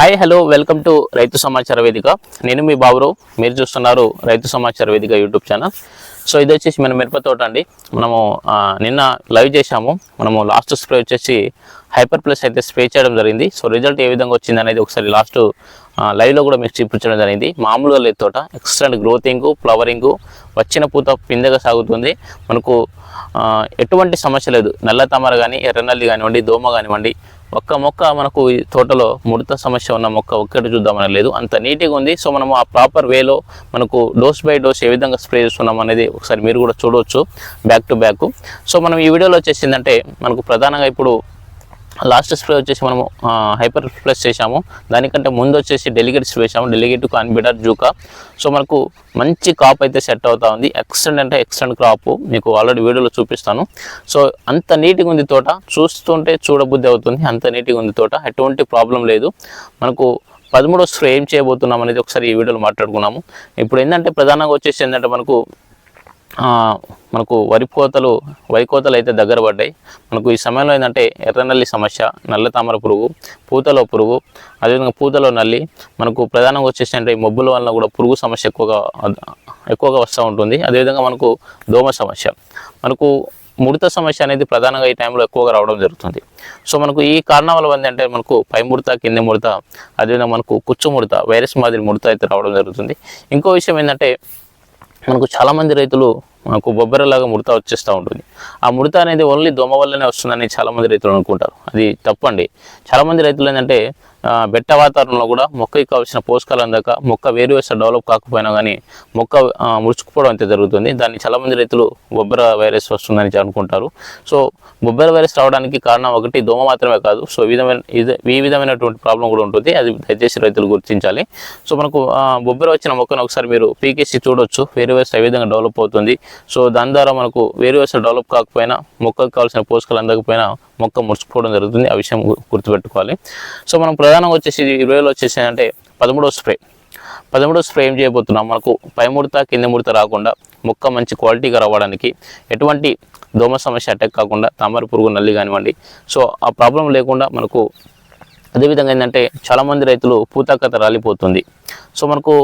Hi hello welcome to రైతు సమాచార వేదిక. నేను మీ బాబురావు. మీరు చూస్తున్నారు రైతు సమాచార వేదిక యూట్యూబ్ ఛానల్. సో ఇది వచ్చేసి మన మిరప తోట అండి. మనము నిన్న లైవ్ చేశాము. మనము లాస్ట్ స్ప్రే వచ్చేసి హైపర్ ప్లస్ అయితే స్ప్రే చేయడం జరిగింది. సో రిజల్ట్ ఏ విధంగా వచ్చింది అనేది ఒకసారి లాస్ట్ లైవ్లో కూడా మీకు చూపించడం జరిగింది. మామూలుగా లేదు తోట. ఎక్సలెంట్ గ్రోతింగ్ ఫ్లవరింగ్ వచ్చిన పూత పిందెగా సాగుతుంది. మనకు ఎటువంటి సమస్య లేదు. నల్ల తామర కానీ ఎర్రనల్లి కానివ్వండి దోమ కానివ్వండి ఒక్క మొక్క మనకు ఈ తోటలో ముడత సమస్య ఉన్న మొక్క ఒక్కటి చూద్దామని లేదు. అంత నీట్గా ఉంది. సో మనము ఆ ప్రాపర్ వేలో మనకు డోస్ బై డోస్ ఏ విధంగా స్ప్రే చేస్తున్నాం అనేది ఒకసారి మీరు కూడా చూడవచ్చు బ్యాక్ టు బ్యాక్ సో మనం ఈ వీడియోలో వచ్చేసిందంటే మనకు ప్రధానంగా ఇప్పుడు లాస్ట్ స్ప్రే వచ్చేసి మనము హైపర్ ప్లస్ చేసాము దానికంటే ముందు వచ్చేసి డెలిగేట్స్ వేసాము డెలిగేట్ కాన్బిడర్ జూకా. సో మనకు మంచి క్రాప్ అయితే సెట్ అవుతా ఉంది. ఎక్స్టెండ్ అంటే ఎక్స్టెండ్ క్రాప్. మీకు ఆల్రెడీ వీడియోలో చూపిస్తాను. సో అంత నీట్గా ఉంది తోట. చూస్తుంటే చూడబుద్ధి అవుతుంది. అంత నీట్గా ఉంది తోట. ఎటువంటి ప్రాబ్లం లేదు. మనకు పదమూడో స్ప్రే ఏం చేయబోతున్నాం అనేది ఒకసారి ఈ వీడియోలో మాట్లాడుకున్నాము. ఇప్పుడు ఏంటంటే ప్రధానంగా వచ్చేసి ఏంటంటే మనకు మనకు వరి కోతలు వరి కోతలు అయితే దగ్గర పడ్డాయి. మనకు ఈ సమయంలో ఏంటంటే ఎర్రనల్లి సమస్య నల్ల తామర పురుగు పూతలో పురుగు అదేవిధంగా పూతలో నల్లి మనకు ప్రధానంగా వచ్చేసి అంటే ఈ మబ్బుల వలన కూడా పురుగు సమస్య ఎక్కువగా ఎక్కువగా వస్తూ ఉంటుంది. అదేవిధంగా మనకు దోమ సమస్య. మనకు ముడత సమస్య అనేది ప్రధానంగా ఈ టైంలో ఎక్కువగా రావడం జరుగుతుంది. సో మనకు ఈ కారణాల వల్ల ఏంటంటే మనకు పై ముడత కింది ముడత అదేవిధంగా మనకు కుచ్చు ముడత వైరస్ మాదిరి ముడత అయితే రావడం జరుగుతుంది. ఇంకో విషయం ఏంటంటే మనకు చాలామంది రైతులు మనకు బొబ్బరలాగా ముడత వచ్చేస్తూ ఉంటుంది. ఆ ముడత అనేది ఓన్లీ దోమ వల్లనే వస్తుందని చాలామంది రైతులు అనుకుంటారు. అది తప్పండి. చాలామంది రైతులు ఏంటంటే బెట్ట వాతావరణంలో కూడా మొక్కకి కావాల్సిన పోషకాలు అందాక మొక్క వేరు వేస డెవలప్ కాకపోయినా కానీ మొక్క ముడుచుకుపోవడం అయితే జరుగుతుంది. దాన్ని చాలామంది రైతులు బొబ్బర వైరస్ వస్తుందని అనుకుంటారు. సో బొబ్బర వైరస్ రావడానికి కారణం ఒకటి దోమ మాత్రమే కాదు. సో విధమైన ఇది- ఈ విధమైనటువంటి ప్రాబ్లం కూడా ఉంటుంది. అది దయచేసి రైతులు గుర్తించాలి. సో మనకు బొబ్బర వచ్చిన మొక్కను ఒకసారి మీరు పీకేసి చూడొచ్చు. వేరు వేస ఏ విధంగా డెవలప్ అవుతుంది. సో దాని ద్వారా మనకు వేరు వేస డెవలప్ కాకపోయినా మొక్కకు కావాల్సిన పోషకాలు అందకపోయినా మొక్క ముడుచుకోవడం జరుగుతుంది. ఆ విషయం గుర్తుపెట్టుకోవాలి. సో మనం ప్రధానంగా వచ్చేసి ఇరవైలో వచ్చేసి అంటే పదమూడో స్ప్రే. పదమూడో స్ప్రే ఏం చేయబోతున్నాం? మనకు పై ముడత కింద ముడత రాకుండా మొక్క మంచి క్వాలిటీగా రావడానికి ఎటువంటి దోమ సమస్య అటాక్ కాకుండా తామర పురుగు నల్లి కానివ్వండి. సో ఆ ప్రాబ్లం లేకుండా మనకు అదేవిధంగా ఏంటంటే చాలామంది రైతులు పూతాకత రాలిపోతుంది. సో మనకు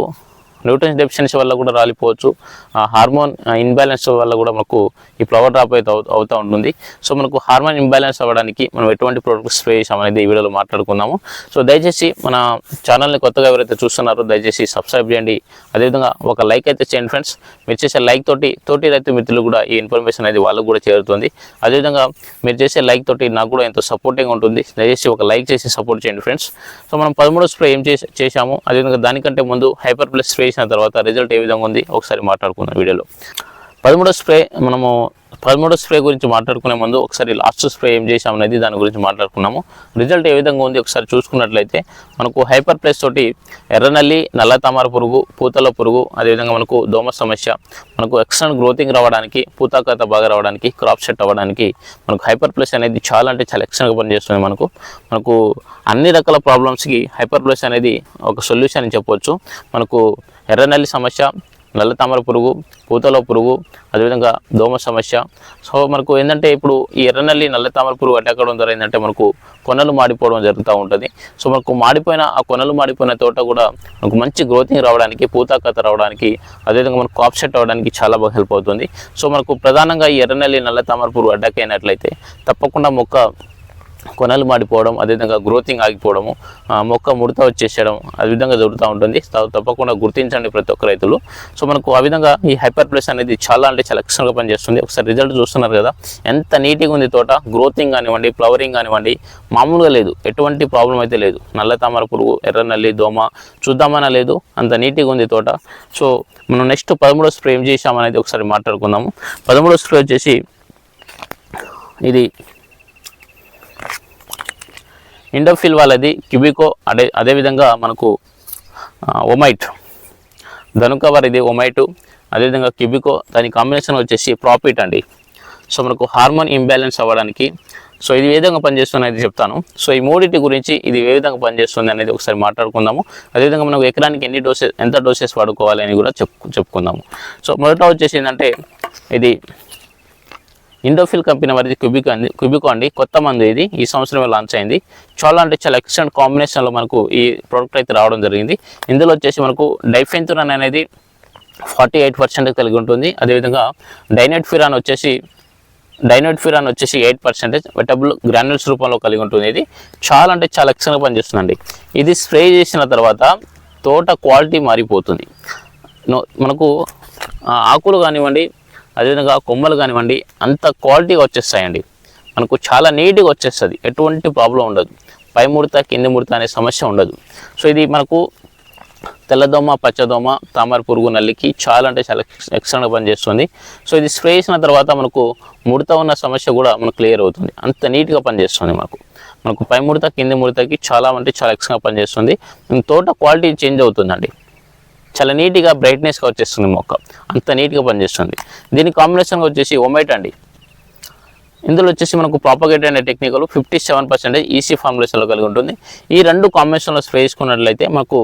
న్యూట్రన్స్ డెఫిషియన్సీ వల్ల కూడా రాలిపోవచ్చు. ఆ హార్మోన్ ఇన్బ్యాలెన్స్ వల్ల కూడా మనకు ఈ ఫ్లవర్ డ్రాప్ అయితే అవుతూ ఉంటుంది. సో మనకు హార్మోన్ ఇంబ్యాలెన్స్ అవ్వడానికి మనం ఎటువంటి ప్రోడక్ట్ స్ప్రే చేసామనేది ఈ వీడియోలో మాట్లాడుకుందాము. సో దయచేసి మన ఛానల్ని కొత్తగా ఎవరైతే చూస్తున్నారో దయచేసి సబ్స్క్రైబ్ చేయండి. అదేవిధంగా ఒక లైక్ అయితే చేయండి ఫ్రెండ్స్ మీరు చేసే లైక్ తోటి తోటి రైతు మిత్రులు కూడా ఈ ఇన్ఫర్మేషన్ అనేది వాళ్ళకు కూడా చేరుతుంది. అదేవిధంగా మీరు చేసే లైక్ తోటి నాకు కూడా ఎంతో సపోర్టింగ్ ఉంటుంది. దయచేసి ఒక లైక్ చేసి సపోర్ట్ చేయండి ఫ్రెండ్స్ సో మనం పదమూడు స్ప్రే ఏం చేసి చేశాము? అదేవిధంగా దానికంటే ముందు హైపర్ ప్లస్ స్ప్రే చేసిన తర్వాత రిజల్ట్ ఏ విధంగా ఉంది ఒకసారి మాట్లాడుకుందాం వీడియోలో. పదమూడో స్ప్రే మనము పదమూడో స్ప్రే గురించి మాట్లాడుకునే ముందు ఒకసారి లాస్ట్ స్ప్రే ఏం చేసాం అనేది దాని గురించి మాట్లాడుకున్నాము. రిజల్ట్ ఏ విధంగా ఉంది ఒకసారి చూసుకున్నట్లయితే మనకు హైపర్ ప్లేస్ తోటి ఎర్రనల్లి నల్ల తామర పురుగు పూతల పురుగు అదేవిధంగా మనకు దోమ సమస్య మనకు ఎక్స్టర్నల్ గ్రోతింగ్ రావడానికి పూతాకత బాగా రావడానికి క్రాప్ సెట్ అవ్వడానికి మనకు హైపర్ ప్లస్ అనేది చాలా అంటే చాలా ఎక్స్టర్నల్గా పనిచేస్తుంది మనకు. మనకు అన్ని రకాల ప్రాబ్లమ్స్కి హైపర్ ప్లస్ అనేది ఒక సొల్యూషన్ అని చెప్పవచ్చు మనకు ఎర్రనల్లి సమస్య నల్ల తామర పురుగు పూతలో పురుగు అదేవిధంగా దోమ సమస్య. సో మనకు ఏంటంటే ఇప్పుడు ఈ ఎర్రనల్లి నల్ల తామర పురుగు అటాక్ అవడం ద్వారా ఏంటంటే మనకు కొనలు మాడిపోవడం జరుగుతూ ఉంటుంది. సో మనకు మాడిపోయిన ఆ కొనలు మాడిపోయిన తోట కూడా మనకు మంచి గ్రోతింగ్ రావడానికి పూతాకత రావడానికి అదేవిధంగా మనకు కాప్ సెట్ అవ్వడానికి చాలా బాగా హెల్ప్ అవుతుంది. సో మనకు ప్రధానంగా ఈ ఎర్రనల్లి నల్ల తామర పురుగు అటాక్ అయినట్లయితే తప్పకుండా మొక్క కొనలు మాడిపోవడం అదేవిధంగా గ్రోతింగ్ ఆగిపోవడము మొక్క ముడత వచ్చేసేయడం ఆ విధంగా జరుగుతూ ఉంటుంది. తప్పకుండా గుర్తించండి ప్రతి ఒక్క రైతులు. సో మనకు ఆ విధంగా ఈ హైపర్ ప్లస్ అనేది చాలా అంటే చాలా ఎక్స్ట్రాగా పనిచేస్తుంది. ఒకసారి రిజల్ట్ చూస్తున్నారు కదా ఎంత నీట్గా ఉంది తోట గ్రోతింగ్ కానివ్వండి ఫ్లవరింగ్ కానివ్వండి మామూలుగా లేదు. ఎటువంటి ప్రాబ్లం అయితే లేదు. నల్ల తామర పురుగు ఎర్ర నల్లి దోమ చూద్దామన్నా లేదు. అంత నీట్గా ఉంది తోట. సో మనం నెక్స్ట్ పదమూడో స్ప్రే ఏం చేసామనేది ఒకసారి మాట్లాడుకుందాము. పదమూడో స్ప్రే వచ్చేసి ఇది ఇండోఫిల్ వాళ్ళది క్యూబికో అదే అదేవిధంగా మనకు ఒమైట్ ధనుక వారిది ఒమైటు అదేవిధంగా క్యూబికో దాని కాంబినేషన్ వచ్చేసి ప్రాఫిట్ అండి. సో మనకు హార్మోన్ ఇంబ్యాలెన్స్ అవ్వడానికి సో ఇది ఏ విధంగా పనిచేస్తుంది అనేది చెప్తాను. సో ఈ మూడింటి గురించి ఇది ఏ విధంగా పనిచేస్తుంది అనేది ఒకసారి మాట్లాడుకుందాము. అదేవిధంగా మనకు ఎకరానికి ఎన్ని డోసెస్ ఎంత డోసెస్ వాడుకోవాలి అని కూడా చెప్పు చెప్పుకుందాము. సో మొదట వచ్చేసి ఏంటంటే ఇది ఇండోఫిల్ కంపెనీ వారిది క్యూబిక్ అండి క్యూబికో అండి. కొత్త మందు ఇది. ఈ సంవత్సరమే లాంచ్ అయింది. చాలా అంటే చాలా ఎక్సలెంట్ కాంబినేషన్లో మనకు ఈ ప్రోడక్ట్ అయితే రావడం జరిగింది. ఇందులో వచ్చేసి మనకు డైఫెన్తురన్ అనేది ఫార్టీ ఎయిట్ పర్సెంట్ కలిగి ఉంటుంది. అదేవిధంగా డైనైట్ ఫిరాన్ వచ్చేసి డైనోట్ ఫిరాన్ వచ్చేసి ఎయిట్ పర్సెంటేజ్ వెటబుల్ గ్రాన్యుల్స్ రూపంలో కలిగి ఉంటుంది ఇది. చాలా అంటే చాలా ఎక్సలెంట్ పనిచేస్తుందండి. ఇది స్ప్రే చేసిన తర్వాత తోట క్వాలిటీ మారిపోతుంది. నో- మనకు ఆకులు కానివ్వండి అదేవిధంగా కొమ్మలు కానివ్వండి అంత క్వాలిటీగా వచ్చేస్తాయండి. మనకు చాలా నీట్గా వచ్చేస్తుంది. ఎటువంటి ప్రాబ్లం ఉండదు. పై ముడత కింది ముడత అనే సమస్య ఉండదు. సో ఇది మనకు తెల్లదోమ పచ్చదోమ తామర పురుగు నల్లికి చాలా అంటే చాలా ఎక్స్ట్రాగా పనిచేస్తుంది. సో ఇది స్ప్రే చేసిన తర్వాత మనకు ముడత ఉన్న సమస్య కూడా మనకు క్లియర్ అవుతుంది. అంత నీట్గా పనిచేస్తుంది మనకు మనకు పై ముడత కింది ముడతకి చాలా అంటే చాలా ఎక్సలెంట్గా పనిచేస్తుంది. తోట క్వాలిటీ చేంజ్ అవుతుందండి. చాలా నీట్గా బ్రైట్నెస్గా వచ్చేస్తుంది మొక్క. అంత నీట్గా పనిచేస్తుంది. దీని కాంబినేషన్గా వచ్చేసి ఒమైట్ అండి. ఇందులో వచ్చేసి మనకు ప్రాపగేట్ అనే technical fifty seven percentage EC ఫార్ములేషన్లో కలిగి ఉంటుంది. ఈ రెండు కాంబినేషన్లో స్ప్రే చేసుకున్నట్లయితే మనకు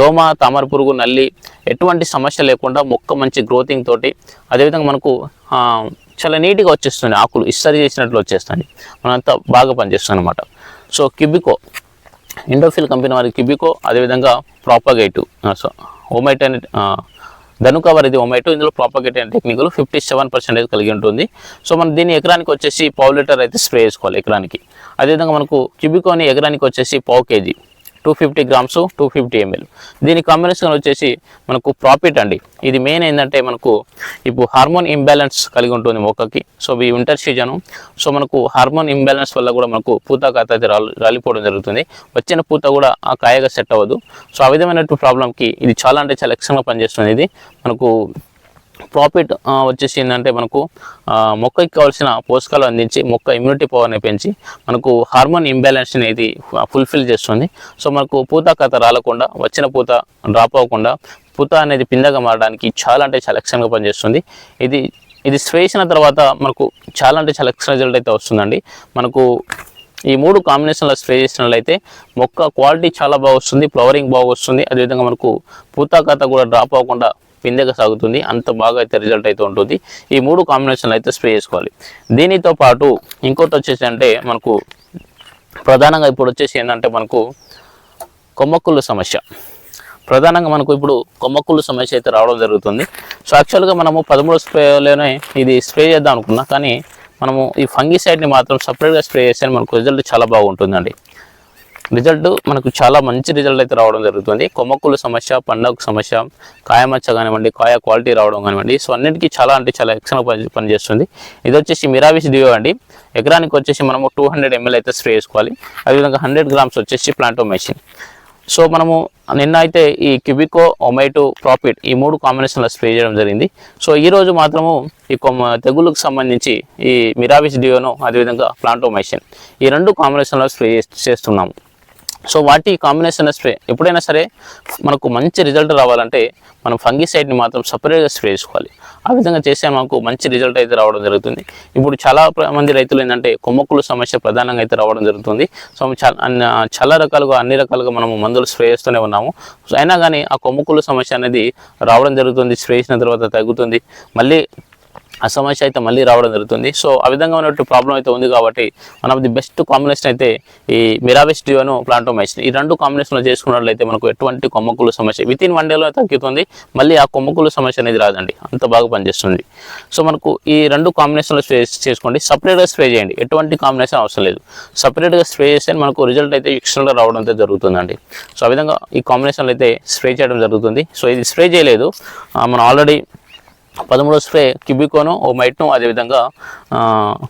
దోమ తామర పురుగు నల్లి ఎటువంటి సమస్య లేకుండా మొక్క మంచి గ్రోతింగ్ తోటి అదేవిధంగా మనకు చాలా నీట్గా వచ్చేస్తుంది. ఆకులు ఇస్తరి చేసినట్లు వచ్చేస్తుంది. మనంతా బాగా పనిచేస్తుంది అనమాట సో కిబికో. ఇండోఫిల్ కంపెనీ వారి కిబికో అదేవిధంగా ప్రాపగేటు సో ఓమైట్ అనే ఆ, ధనుక ఇది ఒమైటో ఇందులో ప్రాపగేట్ అనే టెక్నికల్ ఫిఫ్టీ సెవెన్ పర్సెంటేజ్ కలిగి ఉంటుంది. సో మనం దీన్ని ఎకరానికి వచ్చేసి పావు లీటర్ అయితే స్ప్రే చేసుకోవాలి ఎకరానికి. అదేవిధంగా మనకు క్యూబికోని ఎకరానికి వచ్చేసి పావు KG. Two fifty grams two fifty ML దీని కాంబినేషన్ వచ్చేసి మనకు ప్రాఫిట్ అండి. ఇది మెయిన్ ఏంటంటే మనకు ఇప్పుడు హార్మోన్ ఇంబ్యాలెన్స్ కలిగి ఉంటుంది మొక్కకి. సో ఈ వింటర్ సీజన్ సో మనకు హార్మోన్ ఇంబ్యాలెన్స్ వల్ల కూడా మనకు పూత కాత అయితే రాలి రాలిపోవడం జరుగుతుంది. వచ్చిన పూత కూడా ఆ కాయగా సెట్ అవ్వదు. సో ఆ విధమైనటువంటి ప్రాబ్లంకి ఇది చాలా అంటే చాలా ఎక్సలెంట్గా పనిచేస్తుంది. ఇది మనకు ప్రాఫిట్ వచ్చేసి ఏంటంటే మనకు మొక్కకి కావాల్సిన పోషకాలు అందించి మొక్క ఇమ్యూనిటీ పవర్ని పెంచి మనకు హార్మోన్ ఇంబ్యాలెన్స్ అనేది ఫుల్ఫిల్ చేస్తుంది. సో మనకు పూత కథ రాలకుండా వచ్చిన పూత డ్రాప్ అవ్వకుండా పూత అనేది పిందగా మారడానికి చాలా అంటే చాలా ఎక్సలెంట్గా పనిచేస్తుంది. ఇది ఇది స్ప్రే చేసిన తర్వాత మనకు చాలా అంటే చాలా ఎక్సలెంట్ రిజల్ట్ అయితే వస్తుందండి. మనకు ఈ మూడు కాంబినేషన్లో స్ప్రే చేసినట్లయితే మొక్క క్వాలిటీ చాలా బాగా వస్తుంది ఫ్లవరింగ్ బాగా వస్తుంది. అదేవిధంగా మనకు పూత కథ కూడా డ్రాప్ అవ్వకుండా పిందెగా సాగుతుంది. అంత బాగా అయితే రిజల్ట్ అయితే ఉంటుంది. ఈ మూడు కాంబినేషన్లు అయితే స్ప్రే చేసుకోవాలి. దీనితో పాటు ఇంకోటి వచ్చేసి అంటే మనకు ప్రధానంగా ఇప్పుడు వచ్చేసి ఏంటంటే మనకు కొమ్మక్కుళ్ళు సమస్య. ప్రధానంగా మనకు ఇప్పుడు కొమ్మక్కుళ్ళు సమస్య అయితే రావడం జరుగుతుంది. సో యాక్చువల్గా మనము పదమూడు స్ప్రేలోనే ఇది స్ప్రే చేద్దాం అనుకున్నా కానీ మనము ఈ ఫంగిసైడ్ని మాత్రం సపరేట్గా స్ప్రే చేస్తే మనకు రిజల్ట్ చాలా బాగుంటుందండి. రిజల్ట్ మనకు చాలా మంచి రిజల్ట్ అయితే రావడం జరుగుతుంది. కొమ్మక్కుల సమస్య పండగ సమస్య కాయమచ్చ కానివ్వండి కాయ క్వాలిటీ రావడం కానివ్వండి సో అన్నిటికీ చాలా అంటే చాలా ఎక్సలెంట్ పని పనిచేస్తుంది ఇది వచ్చేసి మిరావిస్ డియో అండి. ఎకరానికి వచ్చేసి మనము టూ హండ్రెడ్ ఎంఎల్ అయితే స్ప్రే చేసుకోవాలి. అదేవిధంగా హండ్రెడ్ గ్రామ్స్ వచ్చేసి ప్లాంటో మెషిన్. సో మనము నిన్న అయితే ఈ క్యూబికో ఒమైటో ప్రాఫిట్ ఈ మూడు కాంబినేషన్లో స్ప్రే చేయడం జరిగింది. సో ఈ రోజు మాత్రము ఈ కొమ్మ తెగుళ్ళకు సంబంధించి ఈ మిరావిస్ డియోను అదేవిధంగా ప్లాంటోమైసిన్ ఈ రెండు కాంబినేషన్లో స్ప్రే చేస్తున్నాము. సో వాటి కాంబినేషన్ స్ప్రే ఎప్పుడైనా సరే మనకు మంచి రిజల్ట్ రావాలంటే మనం ఫంగిసైడ్ని మాత్రం సపరేట్గా స్ప్రే చేసుకోవాలి. ఆ విధంగా చేస్తే మనకు మంచి రిజల్ట్ అయితే రావడం జరుగుతుంది. ఇప్పుడు చాలా మంది రైతులు ఏంటంటే కొమ్మక్కుల సమస్య ప్రధానంగా అయితే రావడం జరుగుతుంది. సో చాలా చాలా రకాలుగా అన్ని రకాలుగా మనము మందులు స్ప్రే చేస్తూనే ఉన్నాము. సో అయినా కానీ ఆ కొమ్మక్కుల సమస్య అనేది రావడం జరుగుతుంది స్ప్రే చేసిన తర్వాత తగ్గుతుంది. మళ్ళీ ఆ సమస్య అయితే మళ్ళీ రావడం జరుగుతుంది. సో ఆ విధంగా ఉన్నటువంటి ప్రాబ్లం అయితే ఉంది కాబట్టి one of the best combination అయితే ఈ మిరాబెస్ డియోను ప్లాంటోమైసిన్ ఈ రెండు కాంబినేషన్లో చేసుకున్నట్లయితే మనకు ఎటువంటి కొమ్మకుల సమస్య విత్ ఇన్ వన్ డేలో తగ్గుతుంది. మళ్ళీ ఆ కొమ్మకులు సమస్య అనేది రాదండి. అంత బాగా పనిచేస్తుంది. సో మనకు ఈ రెండు కాంబినేషన్లో స్ప్రే చేసుకోండి. సపరేట్గా స్ప్రే చేయండి. ఎటువంటి కాంబినేషన్ అవసరం లేదు. సపరేట్గా స్ప్రే చేస్తే మనకు రిజల్ట్ అయితే ఎక్స్ట్రాగా రావడం అయితే జరుగుతుందండి. సో ఆ విధంగా ఈ కాంబినేషన్లో అయితే స్ప్రే చేయడం జరుగుతుంది. సో ఇది స్ప్రే చేయలేదు. మనం ఆల్రెడీ పదమూడో స్ప్రే క్యూబికోను ఓ మైట్ను అదేవిధంగా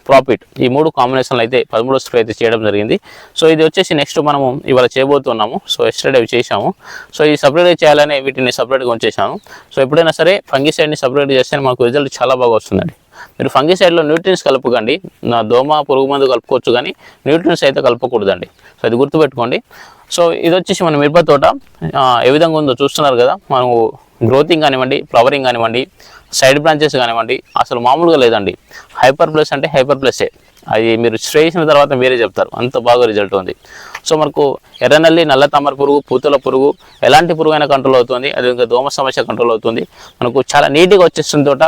ప్రాఫిట్ ఈ మూడు కాంబినేషన్లు అయితే పదమూడో స్ప్రే అయితే చేయడం జరిగింది. సో ఇది వచ్చేసి నెక్స్ట్ మనము ఇవాళ చేయబోతున్నాము. సో ఎస్టర్డే అవి చేసాము సో ఇది సపరేట్గా చేయాలని వీటిని సపరేట్గా ఉంచేసాము సో ఎప్పుడైనా సరే ఫంగిసైడ్ని సపరేట్ చేస్తే మనకు రిజల్ట్ చాలా బాగా వస్తుందండి. మీరు ఫంగిసైడ్లో న్యూట్రియన్స్ కలపకండి. నా దోమ పురుగు మందు కలుపుకోవచ్చు కానీ న్యూట్రియన్స్ అయితే కలపకూడదండి. సో అది గుర్తుపెట్టుకోండి. సో ఇది వచ్చేసి మన మిరప తోట. ఏ విధంగా ఉందో చూస్తున్నారు కదా. మనము గ్రోతింగ్ కానివ్వండి ఫ్లవరింగ్ కానివ్వండి సైడ్ బ్రాంచెస్ కానివ్వండి అసలు మామూలుగా లేదండి. హైపర్ ప్లస్ అంటే హైపర్ ప్లస్సే అది మీరు స్ప్రే చేసిన తర్వాత మీరే చెప్తారు. అంత బాగా రిజల్ట్ ఉంది. సో మనకు ఎర్రనల్లి నల్ల తామర పురుగు పూతల పురుగు ఎలాంటి పురుగు అయినా కంట్రోల్ అవుతుంది. అదేవిధంగా దోమ సమస్య కంట్రోల్ అవుతుంది. మనకు చాలా నీట్గా వచ్చేస్తుంది తోట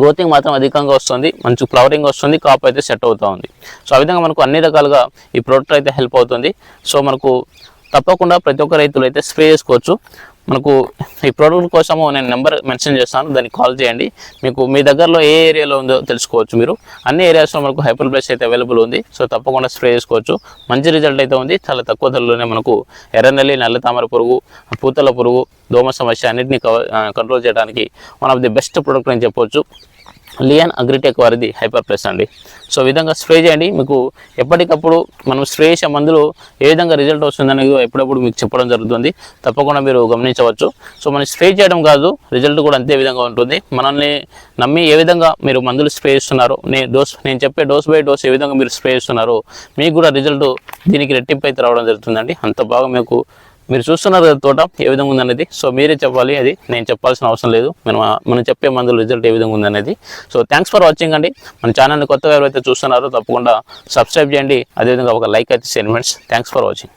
గ్రోతింగ్ మాత్రం అధికంగా వస్తుంది. మంచి ఫ్లవరింగ్ వస్తుంది. కాప్ అయితే సెట్ అవుతూ ఉంది. సో ఆ విధంగా మనకు అన్ని రకాలుగా ఈ ప్రోడక్ట్ అయితే హెల్ప్ అవుతుంది. సో మనకు తప్పకుండా ప్రతి ఒక్క రైతులు అయితే స్ప్రే చేసుకోవచ్చు. మనకు ఈ ప్రోడక్ట్ కోసము నేను నెంబర్ మెన్షన్ చేస్తాను దానికి కాల్ చేయండి. మీకు మీ దగ్గరలో ఏ ఏరియాలో ఉందో తెలుసుకోవచ్చు మీరు. అన్ని ఏరియాస్లో మనకు హైపర్ ప్లేస్ అయితే అవైలబుల్ ఉంది. సో తప్పకుండా స్ప్రే చేసుకోవచ్చు. మంచి రిజల్ట్ అయితే ఉంది. చాలా తక్కువ ధరలోనే మనకు ఎర్రనల్లి నల్ల తామర పురుగు పూతల పురుగు దోమ సమస్య అన్నింటినీ కంట్రోల్ చేయడానికి one of the best product అని చెప్పవచ్చు లియన్ అగ్రిటెక్ వారిది హైపర్ ప్లస్ అండి. సో విధంగా స్ప్రే చేయండి. మీకు ఎప్పటికప్పుడు మనం స్ప్రే చేసే మందులు ఏ విధంగా రిజల్ట్ వస్తుందనేది ఎప్పుడప్పుడు మీకు చెప్పడం జరుగుతుంది. తప్పకుండా మీరు గమనించవచ్చు. సో మనం స్ప్రే చేయడం కాదు రిజల్ట్ కూడా అంతే విధంగా ఉంటుంది. మనల్ని నమ్మి ఏ విధంగా మీరు మందులు స్ప్రే చేస్తున్నారో నేను డోస్ నేను చెప్పే డోస్ బై డోస్ ఏ విధంగా మీరు స్ప్రే చేస్తున్నారో మీకు కూడా రిజల్ట్ దీనికి రెట్టింపు అయితే రావడం జరుగుతుందండి. అంత బాగా మీకు మీరు చూస్తున్నారు కదా తోట ఏ విధంగా ఉందనేది. సో మీరే చెప్పాలి. అది నేను చెప్పాల్సిన అవసరం లేదు. మనం మనం చెప్పే మందుల రిజల్ట్ ఏ విధంగా ఉందనేది. సో థ్యాంక్స్ ఫర్ వాచింగ్ అండి. మన ఛానల్ని కొత్తగా ఎవరైతే చూస్తున్నారో తప్పకుండా సబ్స్క్రైబ్ చేయండి. అదేవిధంగా ఒక లైక్ అయితే చేయండి థ్యాంక్స్ ఫర్ వాచింగ్